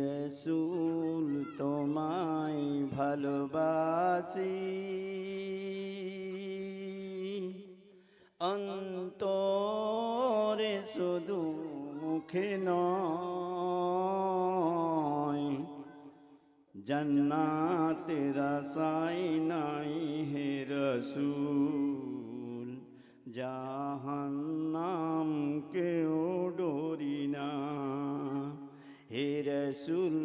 রসুল তোমায় ভালোবাসি। অন্তরে শুধু মুখে নয় আশাই নাই হে রসুল জাহান্নাম কেউ হে রসুল,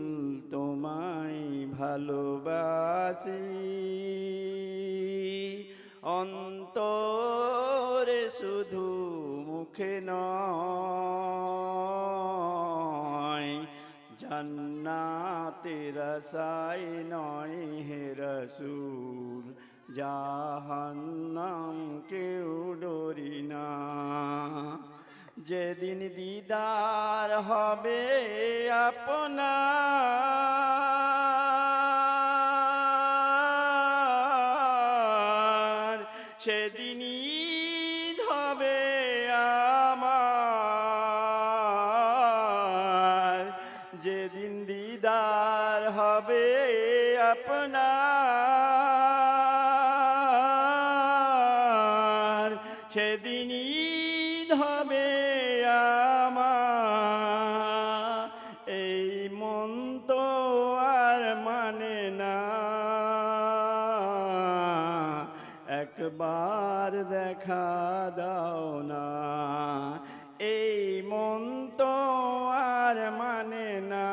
তোমায় ভালোবাসি। অন্তরে শুধু মুখে নয় জান্নাতের আশাই নয় হে রসুল জাহান্নাম কেউ ডরি না। যেদিন দিদার হবে আপনার সেদিনই হবে আমার। যেদিন দিদার হবে আপনার একবার দেখা দাও না। এই মন তো আর মানে না।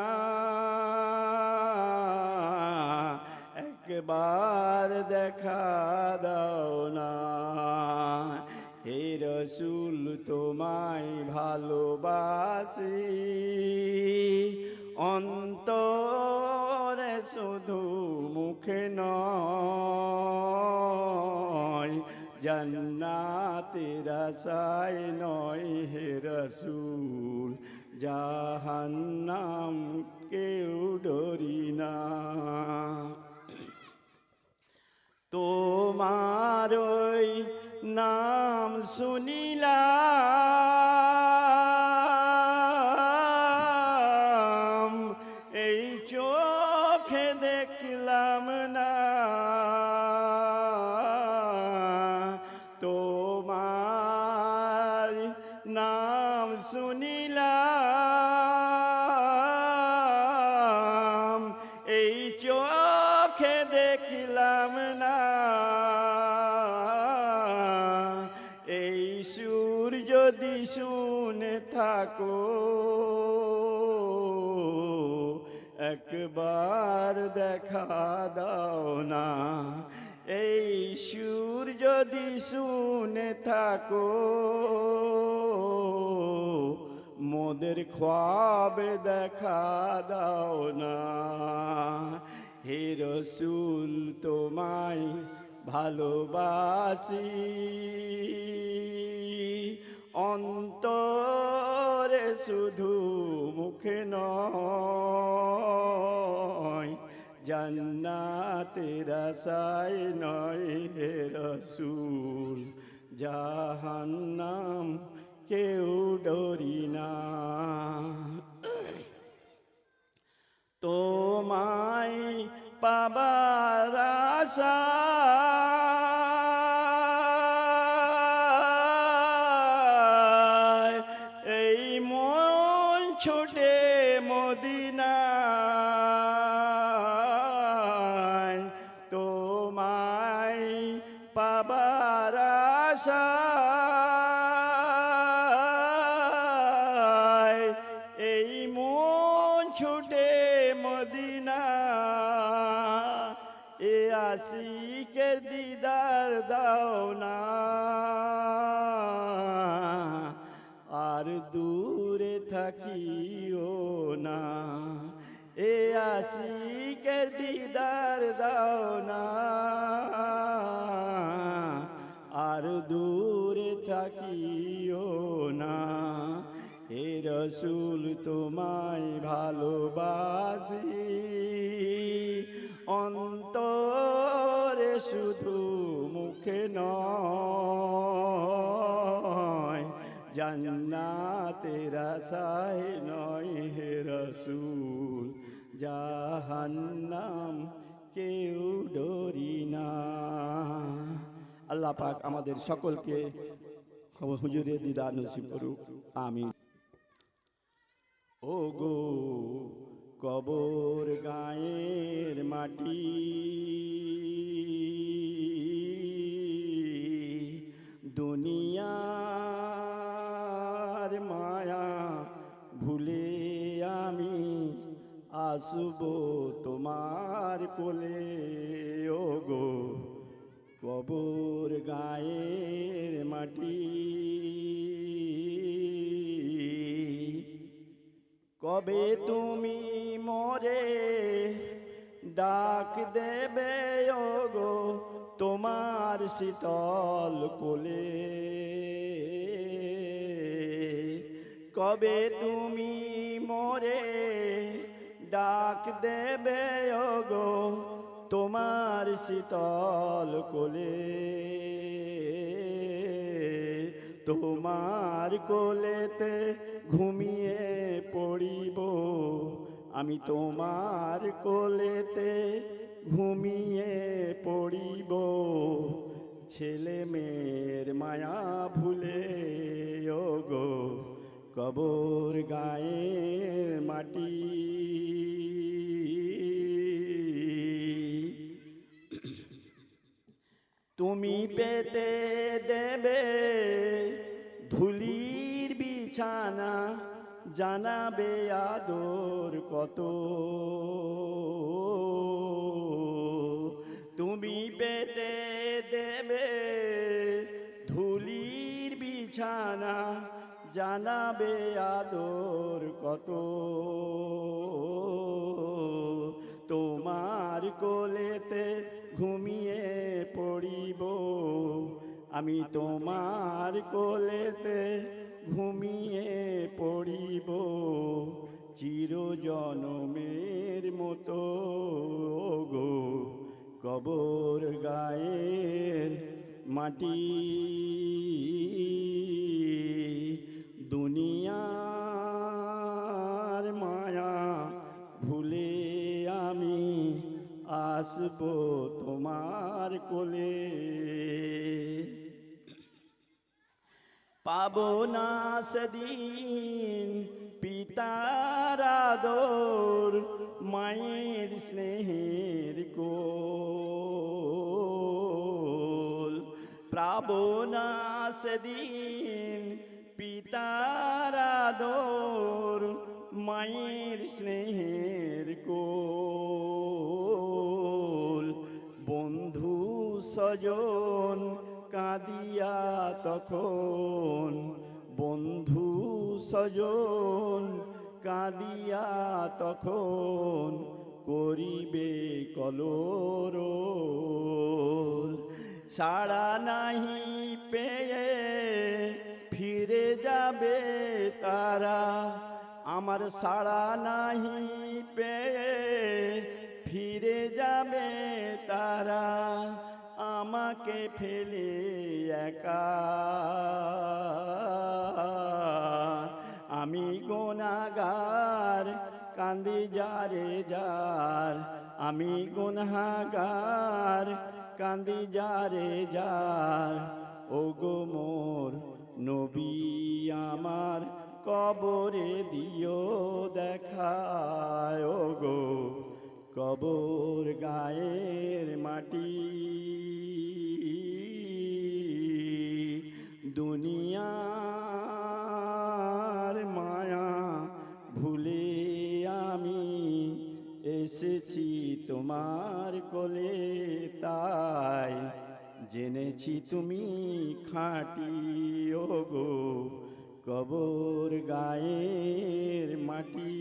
একবার দেখা দাও না। হে রসুল, তোমায় ভালোবাসি। অন্তরে শুধু মুখে নয় জান্নাতের আশায় নয় হে রসুল জাহান্নাম কেউ ডরি না। তোমার নাম শুনিলাম নাম শুনিলাম, এই চোখে দেখিলাম না। এই সুর যদি শুনে থাকো, একবার দেখা দাও না। এই সুর যদি শুনে থাকো মোদের খোয়াবে দেখা দাও না। হে রসুল, তোমায় ভালোবাসি। অন্তরে শুধু মুখে নয়, জান্নাতের নয় হে রসুল, জাহান্নাম কেউ ডরি না। তোমায় পাবার আশা আশিকের দিদার দাও না। আর দূরে থাকিও না। এ আশিকের দিদার দাও না। আর দূরে থাকিও না। হে রসুল তোমায় ভালোবাসি। অন্তরে শুধু মুখে নয়, জান্নাতের আশায় নয় হে রসুল, জাহান্নাম কেউ ডরি না। আল্লাহ পাক আমাদের সকলকে হুজুরে দিদা নসিব করুক, আমিন। আসব তোমার কোলে ও গো কবর গায়ের মাটি। কবে তুমি মরে ডাক দেবে ও গো তোমার শীতল কোলে? কবে তুমি ডাক দেবে গো তোমার শীতল কোলে। তোমার কোলেতে ঘুমিয়ে পড়িব, আমি তোমার কোলেতে ঘুমিয়ে পড়িব। ছেলে মেয়ের মায়া ভুলে গো কবর গায়ের মাটি তুমি পেতে দেবে ধুলির বিছানা জানাবে আদর কত। তুমি পেতে দেবে ধুলির বিছানা জানাবে আদর কত। তোমার কোলেতে ঘুমিয়ে পড়িব আমি তোমার কোলেতে ঘুমিয়ে পড়িব চির জনমের মতো। গো কবর গায়ের মাটি। দুনিয়ার মায়া ভুলে আমি আসব তোমার কোলে। পাবো না সেদিন পিতার আদর, মায়ের স্নেহের কোল। পাবো না সেদিন পিতার আদর, মায়ের স্নেহের কোল। বন্ধু সজন কাঁদিয়া তখন, বন্ধু সজন কাঁদিয়া তখন করিবে কলর। সাড়া নাহি পেয়ে ফিরে যাবে তারা, আমার সাড়া নাহি পেয়ে ফিরে যাবে তারা আমাকে ফেলে একা। আমি গোনাগার কান্দি যারে যার। আমি গুনহাগার, কান্দি যারে যার। ও গো মোর নবী, আমার কবরে দিও দেখায়। ও কবর গায়ের মাটি। দুনিয়ার মায়া ভুলে আমি এসেছি তোমার কোলে, তাই জেনেছি তুমি খাঁটি। ও গো কবর গায়ের মাটি।